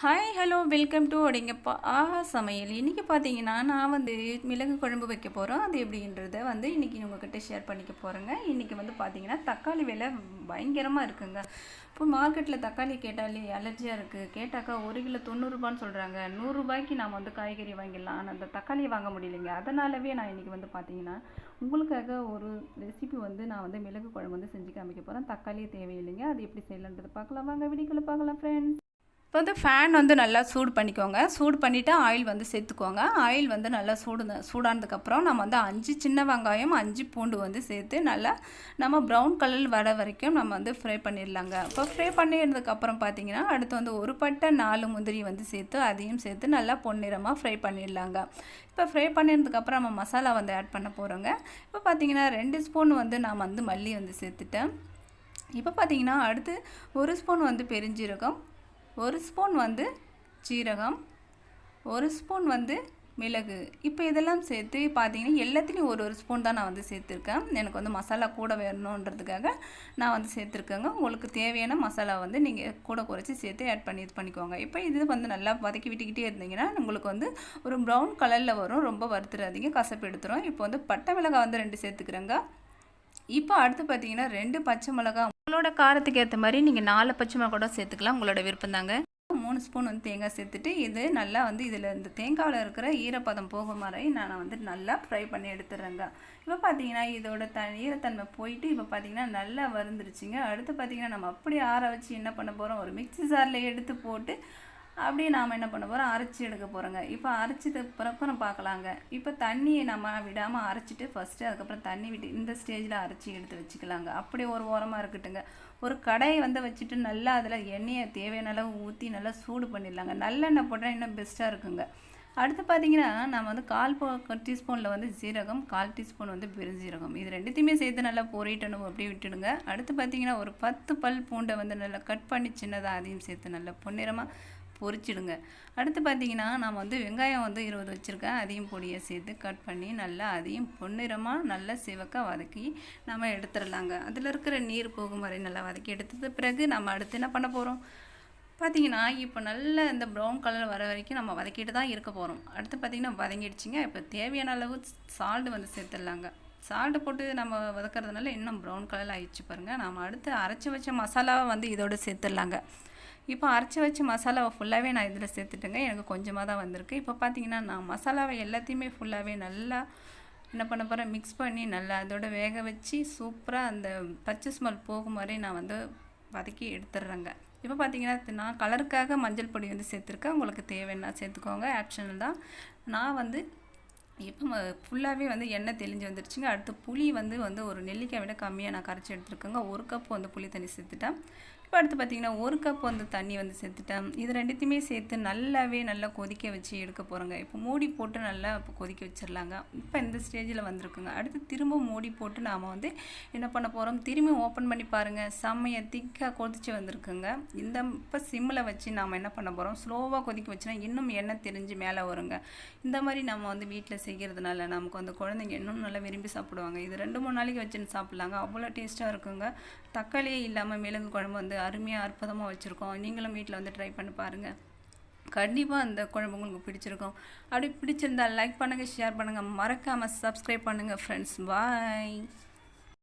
Hi hello welcome to அடிங்கப்பா. ஆஹா சமையல். இன்றைக்கி பார்த்தீங்கன்னா நான் வந்து மிளகு குழம்பு வைக்க போகிறோம் அது எப்படின்றத வந்து இன்றைக்கி உங்ககிட்ட ஷேர் பண்ணிக்க போகிறேங்க இன்றைக்கி வந்து பார்த்தீங்கன்னா தக்காளி விலை பயங்கரமாக இருக்குங்க. இப்போ மார்க்கெட்டில் தக்காளி கேட்டாலே அலர்ஜியாக இருக்குது கேட்டாக்கா ஒரு கிலோ தொண்ணூறுரூபான்னு சொல்கிறாங்க நூறுரூபாய்க்கு நாம் வந்து காய்கறி வாங்கிடலாம். ஆனால் அந்த தக்காளியை வாங்க முடியலைங்க. அதனாலவே நான் இன்றைக்கி வந்து பார்த்தீங்கன்னா உங்களுக்காக ஒரு ரெசிபி வந்து நான் வந்து மிளகு குழம்பு வந்து செஞ்சு காமிக்க போகிறேன் தக்காளியே தேவையில்லைங்க. அது எப்படி செய்யலான்றது பார்க்கலாம். வாங்க வீடியோக்குள்ளே பார்க்கலாம் ஃப்ரெண்ட்ஸ் இப்போ வந்து ஃபேன் வந்து நல்லா சூடு பண்ணிக்கோங்க. சூடு பண்ணிவிட்டு ஆயில் வந்து சேர்த்துக்கோங்க. ஆயில் வந்து நல்லா சூடு சூடானதுக்கப்புறம் நம்ம வந்து அஞ்சு சின்ன வெங்காயம் அஞ்சு பூண்டு வந்து சேர்த்து நல்லா நம்ம ப்ரௌன் கலர் வர வரைக்கும் நம்ம வந்து ஃப்ரை பண்ணிடலாங்க இப்போ ஃப்ரை பண்ணிடுறதுக்கப்புறம் பார்த்தீங்கன்னா அடுத்து வந்து ஒரு பட்டை நாலு முந்திரி வந்து சேர்த்து அதையும் சேர்த்து நல்லா பொன்னிறமாக ஃப்ரை பண்ணிடலாங்க இப்போ ஃப்ரை பண்ணினதுக்கப்புறம் நம்ம மசாலா வந்து ஆட் பண்ண போகிறோங்க இப்போ பார்த்தீங்கன்னா ரெண்டு ஸ்பூன் வந்து நான் வந்து மல்லி வந்து சேர்த்துட்டேன். இப்போ பார்த்தீங்கன்னா அடுத்து ஒரு ஸ்பூன் வந்து பெரிஞ்சிருக்கும் ஒரு ஸ்பூன் வந்து சீரகம் ஒரு ஸ்பூன் வந்து மிளகு. இப்போ இதெல்லாம் சேர்த்து பார்த்தீங்கன்னா எல்லாத்துலேயும் ஒரு ஒரு ஸ்பூன் தான் நான் வந்து சேர்த்துருக்கேன். எனக்கு வந்து மசாலா கூட வேணுன்றதுக்காக நான் வந்து சேர்த்துருக்கேங்க. உங்களுக்கு தேவையான மசாலா வந்து நீங்கள் கூட குறைச்சி சேர்த்து ஆட் பண்ணி இது பண்ணிக்கோங்க. இப்போ இது வந்து நல்லா வதக்கி விட்டுக்கிட்டே இருந்தீங்கன்னா உங்களுக்கு வந்து ஒரு ப்ரௌன் கலரில் வரும். ரொம்ப வறுத்துடாதீங்க கசப்பு எடுத்துரும். இப்போ வந்து பட்டை மிளகாய் வந்து ரெண்டு சேர்த்துக்கிறேங்க. இப்போ அடுத்து பார்த்தீங்கன்னா ரெண்டு பச்சை மிளகா உங்களோட காரத்துக்கு ஏற்ற மாதிரி நீங்கள் நாலு பச்சை கூட சேர்த்துக்கலாம். உங்களோட விருப்பம் தாங்க. மூணு ஸ்பூன் வந்து தேங்காய் சேர்த்துட்டு இது நல்லா வந்து இதில் இந்த தேங்காயில் இருக்கிற ஈரப்பதம் போகும் மாதிரி நான் வந்து நல்லா ஃப்ரை பண்ணி எடுத்துடுறேங்க இப்போ பார்த்தீங்கன்னா இதோட த ஈரத்தன்மை போயிட்டு இப்போ பார்த்தீங்கன்னா நல்லா வருந்துருச்சுங்க அடுத்து பார்த்தீங்கன்னா நம்ம அப்படியே ஆற வச்சு என்ன பண்ண போகிறோம் ஒரு மிக்சி ஜாரில் எடுத்து போட்டு அப்படியே நாம் என்ன பண்ண போகிறோம் அரைச்சி எடுக்க போகிறோங்க இப்போ அரைச்சது பிறப்புறம் பார்க்கலாங்க இப்போ தண்ணியை நம்ம விடாமல் அரைச்சிட்டு ஃபஸ்ட்டு அதுக்கப்புறம் தண்ணி விட்டு இந்த ஸ்டேஜில் அரைச்சி எடுத்து வச்சுக்கலாங்க. அப்படியே ஒரு ஓரமாக இருக்கட்டுங்க. ஒரு கடையை வந்து வச்சுட்டு நல்லா அதில் எண்ணெயை தேவையான அளவு ஊற்றி நல்லா சூடு பண்ணிடலாங்க. நல்லெண்ணெய் போட்டால் இன்னும் பெஸ்ட்டாக இருக்குங்க. அடுத்து பார்த்தீங்கன்னா நம்ம வந்து கால் டீஸ்பூனில் வந்து ஜீரகம் கால் டீஸ்பூன் வந்து பெருஞ்சீரகம். இது ரெண்டுத்தையுமே சேர்த்து நல்லா பொறிட்டணும் அப்படியே விட்டுடுங்க. அடுத்து பார்த்தீங்கன்னா ஒரு பத்து பல் பூண்டை வந்து நல்லா கட் பண்ணி சின்னதாக அதையும் சேர்த்து நல்லா பொன்னிறமாக பொரிச்சிடுங்க. அடுத்து பார்த்தீங்கன்னா நான் வந்து வெங்காயம் வந்து இருபது வச்சுருக்கேன். அதையும் பொடியை சேர்த்து கட் பண்ணி நல்லா அதையும் பொன்னிறமாக நல்லா சிவக்க வதக்கி நம்ம எடுத்துடலாங்க. அதில் இருக்கிற நீர் போகும் வரை நல்லா வதக்கி எடுத்தது பிறகு நம்ம அடுத்து என்ன பண்ண போகிறோம் பார்த்தீங்கன்னா இப்போ நல்ல இந்த ப்ரௌன் கலர் வர வரைக்கும் நம்ம வதக்கிட்டு தான் இருக்க போகிறோம் அடுத்து பார்த்திங்கன்னா வதங்கிடுச்சிங்க. இப்போ தேவையான அளவு சால்ட்டு வந்து சேர்த்துடலாங்க. சால்ட்டு போட்டு நம்ம வதக்கிறதுனால இன்னும் ப்ரௌன் கலர் ஆயிடுச்சு பாருங்கள் நம்ம அடுத்து அரைச்சி வச்ச மசாலாவை வந்து இதோடு சேர்த்துடலாங்க. இப்போ அரைச்சி வச்ச மசாலாவை ஃபுல்லாகவே நான் இதில் சேர்த்துட்டேங்க. எனக்கு கொஞ்சமாக தான் வந்திருக்கு. இப்போ பார்த்தீங்கன்னா நான் மசாலாவை எல்லாத்தையுமே ஃபுல்லாகவே நல்லா என்ன பண்ண போகிறேன் மிக்ஸ் பண்ணி நல்லா அதோட வேக வச்சு சூப்பராக அந்த பச்சை ஸ்மெல் போகும் வரை நான் வந்து வதக்கி எடுத்துடுறேங்க. இப்போ பார்த்தீங்கன்னா நான் கலருக்காக மஞ்சள் பொடி வந்து சேர்த்துருக்கேன். உங்களுக்கு தேவைன்னா சேர்த்துக்கோங்க. ஆப்ஷனல் தான். நான் வந்து இப்போ ஃபுல்லாகவே வந்து எண்ணெய் தெளிஞ்சு வந்துருச்சுங்க அடுத்து புளி வந்து வந்து ஒரு நெல்லிக்காய் விட கம்மியாக நான் கரைச்சி எடுத்துருக்கேங்க. ஒரு கப் வந்து புளி தண்ணி சேர்த்துட்டேன். இப்போ அடுத்து பார்த்திங்கன்னா ஒரு கப் வந்து தண்ணி வந்து சேர்த்துட்டேன். இது ரெண்டுத்தையுமே சேர்த்து நல்லாவே நல்லா கொதிக்க வச்சு எடுக்க போகிறோங்க இப்போ மூடி போட்டு நல்லா இப்போ கொதிக்க வச்சிடலாங்க இப்போ இந்த ஸ்டேஜில் வந்திருக்குங்க. அடுத்து திரும்ப மூடி போட்டு நாம் வந்து என்ன பண்ண போகிறோம் திரும்பி ஓப்பன் பண்ணி பாருங்கள் செம்மையை திக்காக கொதிச்சு வந்திருக்குங்க. இந்த இப்போ சிம்மில் வச்சு நாம் என்ன பண்ண போகிறோம் ஸ்லோவாக கொதிக்க வச்சுனா இன்னும் எண்ணெய் தெரிஞ்சு மேலே வருங்க. இந்த மாதிரி நம்ம வந்து வீட்டில் செய்கிறதுனால நமக்கு அந்த குழந்தைங்க இன்னும் நல்லா விரும்பி சாப்பிடுவாங்க. இது ரெண்டு மூணு நாளைக்கு வச்சுன்னு சாப்பிட்லாங்க. அவ்வளோ டேஸ்ட்டாக இருக்குங்க. தக்காளியே இல்லாமல் மிளகு குழம்பு வந்து அருமையாக அற்புதமாக வச்சுருக்கோம். நீங்களும் வீட்டில் வந்து ட்ரை பண்ணி பாருங்கள் கண்டிப்பாக அந்த குழம்பு உங்களுக்கு பிடிச்சிருக்கும். அப்படி பிடிச்சிருந்தால் லைக் பண்ணுங்கள் ஷேர் பண்ணுங்கள் மறக்காமல் சப்ஸ்கிரைப் பண்ணுங்கள் ஃப்ரெண்ட்ஸ் பாய்